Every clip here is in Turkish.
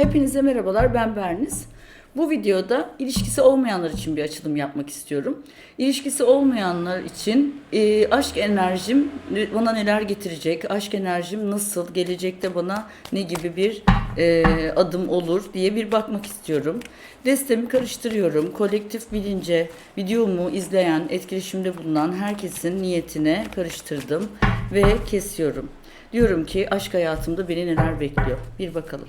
Hepinize merhabalar ben Berniz. Bu videoda ilişkisi olmayanlar için bir açılım yapmak istiyorum. İlişkisi olmayanlar için e, aşk enerjim bana neler getirecek, aşk enerjim nasıl, gelecekte bana ne gibi bir e, adım olur diye bir bakmak istiyorum. Destemi karıştırıyorum. Kolektif bilince videomu izleyen, etkileşimde bulunan herkesin niyetine karıştırdım ve kesiyorum. Diyorum ki aşk hayatımda beni neler bekliyor. Bir bakalım.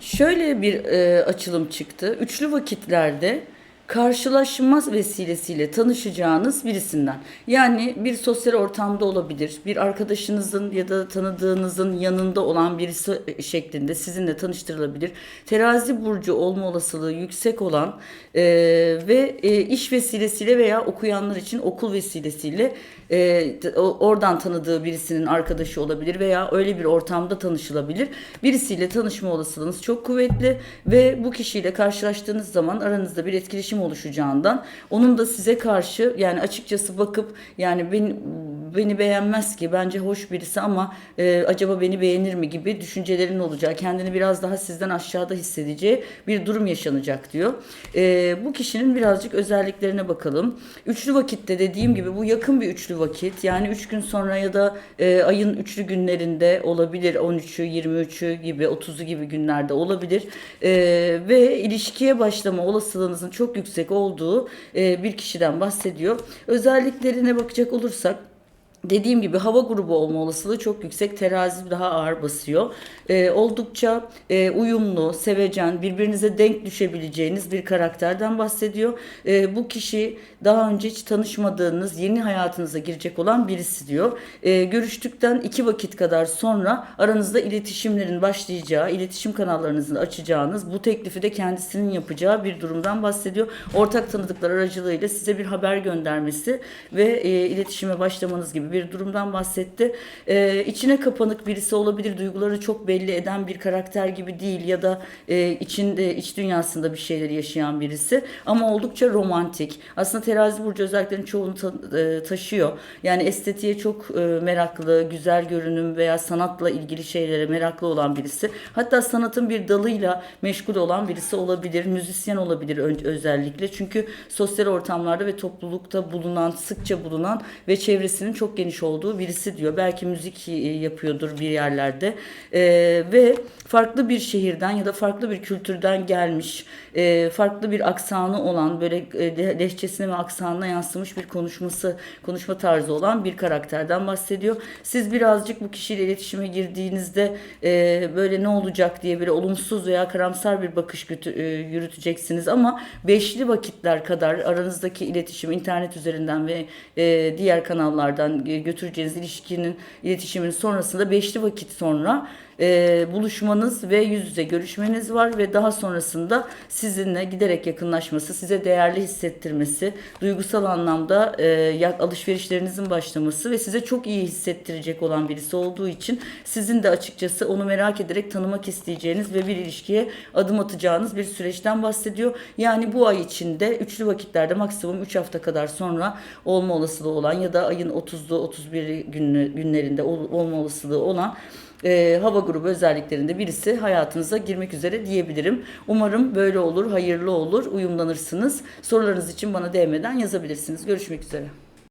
Şöyle bir e, açılım çıktı. Üçlü vakitlerde karşılaşma vesilesiyle tanışacağınız birisinden. Yani bir sosyal ortamda olabilir, bir arkadaşınızın ya da tanıdığınızın yanında olan birisi şeklinde sizinle tanıştırılabilir. Terazi burcu olma olasılığı yüksek olan e, ve e, iş vesilesiyle veya okuyanlar için okul vesilesiyle e, oradan tanıdığı birisinin arkadaşı olabilir veya öyle bir ortamda tanışılabilir. Birisiyle tanışma olasılığınız çok kuvvetli ve bu kişiyle karşılaştığınız zaman aranızda bir etkileşim oluşacağından. Onun da size karşı yani açıkçası bakıp yani beni, beni beğenmez ki bence hoş birisi ama e, acaba beni beğenir mi gibi düşüncelerin olacak. Kendini biraz daha sizden aşağıda hissedeceği bir durum yaşanacak diyor. E, bu kişinin birazcık özelliklerine bakalım. Üçlü vakitte dediğim gibi bu yakın bir üçlü vakit. Yani üç gün sonra ya da e, ayın üçlü günlerinde olabilir. 13'ü, 23'ü gibi, 30'u gibi günlerde olabilir. E, ve ilişkiye başlama olasılığınızın çok yüksek olduğu e, bir kişiden bahsediyor. Özelliklerine bakacak olursak Dediğim gibi hava grubu olma olasılığı çok yüksek. Terazi daha ağır basıyor. Ee, oldukça e, uyumlu, sevecen, birbirinize denk düşebileceğiniz bir karakterden bahsediyor. Ee, bu kişi daha önce hiç tanışmadığınız, yeni hayatınıza girecek olan birisi diyor. Ee, görüştükten iki vakit kadar sonra aranızda iletişimlerin başlayacağı, iletişim kanallarınızı açacağınız, bu teklifi de kendisinin yapacağı bir durumdan bahsediyor. Ortak tanıdıklar aracılığıyla size bir haber göndermesi ve e, iletişime başlamanız gibi bir durumdan bahsetti. Ee, içine kapanık birisi olabilir, duyguları çok belli eden bir karakter gibi değil ya da e, içinde iç dünyasında bir şeyler yaşayan birisi ama oldukça romantik. Aslında terazi burcu özelliklerinin çoğunu ta- e, taşıyor. Yani estetiğe çok e, meraklı, güzel görünüm veya sanatla ilgili şeylere meraklı olan birisi. Hatta sanatın bir dalıyla meşgul olan birisi olabilir, müzisyen olabilir özellikle. Çünkü sosyal ortamlarda ve toplulukta bulunan, sıkça bulunan ve çevresinin çok geniş olduğu birisi diyor. Belki müzik e, yapıyordur bir yerlerde E, ve farklı bir şehirden ya da farklı bir kültürden gelmiş, e, farklı bir aksanı olan böyle e, lehçesine ve aksanına yansımış bir konuşması, konuşma tarzı olan bir karakterden bahsediyor. Siz birazcık bu kişiyle iletişime girdiğinizde e, böyle ne olacak diye böyle olumsuz veya karamsar bir bakış götü, e, yürüteceksiniz ama beşli vakitler kadar aranızdaki iletişim internet üzerinden ve e, diğer kanallardan e, götüreceğiniz ilişkinin iletişimin sonrasında beşli vakit sonra e, buluşmanız ve yüz yüze görüşmeniz var ve daha sonrasında sizinle giderek yakınlaşması, size değerli hissettirmesi, duygusal anlamda e, alışverişlerinizin başlaması ve size çok iyi hissettirecek olan birisi olduğu için sizin de açıkçası onu merak ederek tanımak isteyeceğiniz ve bir ilişkiye adım atacağınız bir süreçten bahsediyor. Yani bu ay içinde üçlü vakitlerde maksimum 3 hafta kadar sonra olma olasılığı olan ya da ayın 30'lu 31 günlü, günlerinde ol- olma olasılığı olan e, hava grubu özelliklerinde birisi hayatınıza girmek üzere diyebilirim. Umarım böyle olur, hayırlı olur, uyumlanırsınız. Sorularınız için bana DM'den yazabilirsiniz. Görüşmek üzere.